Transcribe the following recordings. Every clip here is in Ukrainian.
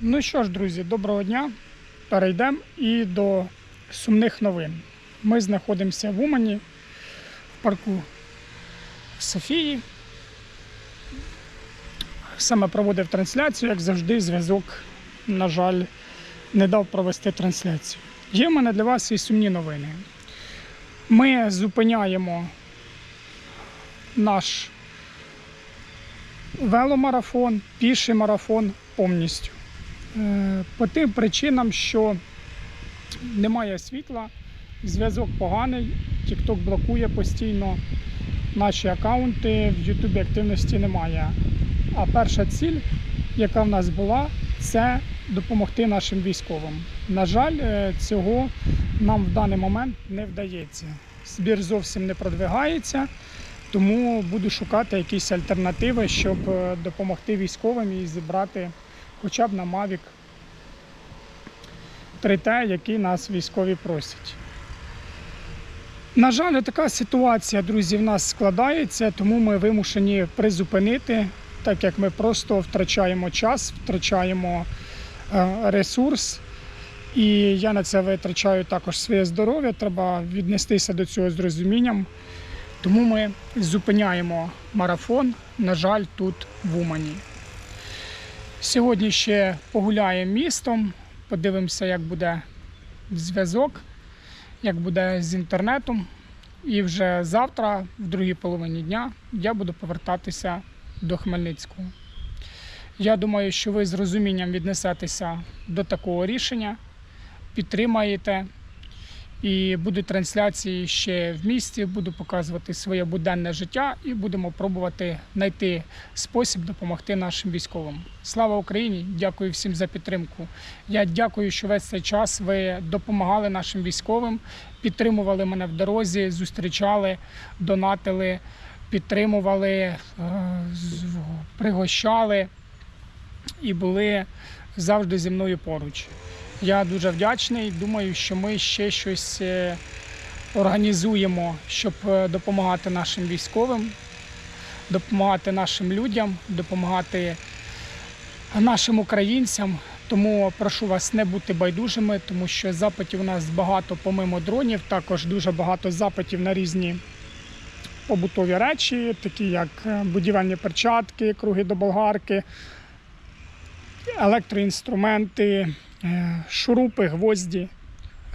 Ну що ж, друзі, доброго дня. Перейдемо і до сумних новин. Ми знаходимося в Умані, в парку Софії. Саме проводив трансляцію, як завжди, зв'язок, на жаль, не дав провести трансляцію. Є в мене для вас і сумні новини. Ми зупиняємо наш веломарафон, піший марафон повністю. Е, По тим причинам, що немає світла, зв'язок поганий, TikTok блокує постійно наші аккаунти, в Ютубі активності немає. А перша ціль, яка в нас була, це допомогти нашим військовим. На жаль, е, цього нам в даний момент не вдається. Збір зовсім не продвигається, тому буду шукати якісь альтернативи, щоб е, допомогти військовим і зібрати хоча б на Mavic 3T, який нас військові просять. На жаль, така ситуація, друзі, в нас складається, тому ми вимушені призупинити, так як ми просто втрачаємо час, втрачаємо е, ресурс. І я на це витрачаю також своє здоров'я. Треба віднестися до цього з розумінням. Тому ми зупиняємо марафон, на жаль, тут в Умані. Сьогодні ще погуляємо містом, подивимося, як буде зв'язок, як буде з інтернетом. І вже завтра, в другій половині дня, я буду повертатися до Хмельницького. Я думаю, що ви з розумінням віднесетеся до такого рішення, підтримаєте. І будуть трансляції ще в місті, буду показувати своє буденне життя і будемо пробувати знайти спосіб допомогти нашим військовим. Слава Україні! Дякую всім за підтримку. Я дякую, що весь цей час ви допомагали нашим військовим, підтримували мене в дорозі, зустрічали, донатили, підтримували, е, пригощали і були завжди зі мною поруч. Я дуже вдячний. Думаю, що ми ще щось е, організуємо, щоб е, допомагати нашим військовим, допомагати нашим людям, допомагати нашим українцям. Тому прошу вас не бути байдужими, тому що запитів у нас багато помимо дронів, також дуже багато запитів на різні побутові речі, такі як е, будівельні перчатки, круги до болгарки, електроінструменти, шурупи, гвозді,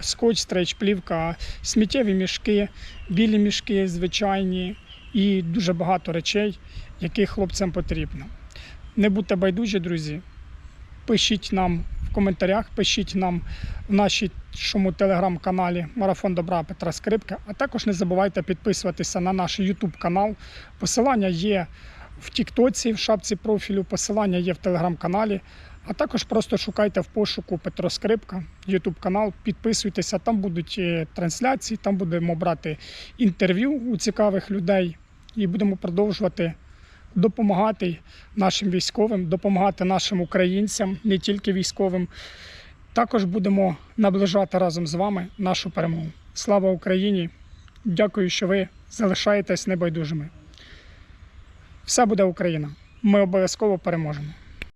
скотч, стрейч, плівка, сміттєві мішки, білі мішки звичайні і дуже багато речей, які хлопцям потрібно. Не будьте байдужі, друзі. Пишіть нам в коментарях, пишіть нам в нашому телеграм-каналі Марафон Добра Петра Скрипка. А також не забувайте підписуватися на наш YouTube канал. Посилання є в Тіктоці, в шапці профілю, посилання є в телеграм-каналі. А також просто шукайте в пошуку Петро Скрипка, YouTube канал, підписуйтеся, там будуть е, трансляції, там будемо брати інтерв'ю у цікавих людей і будемо продовжувати допомагати нашим військовим, допомагати нашим українцям, не тільки військовим. Також будемо наближати разом з вами нашу перемогу. Слава Україні! Дякую, що ви залишаєтесь небайдужими. Все буде Україна. Ми обов'язково переможемо.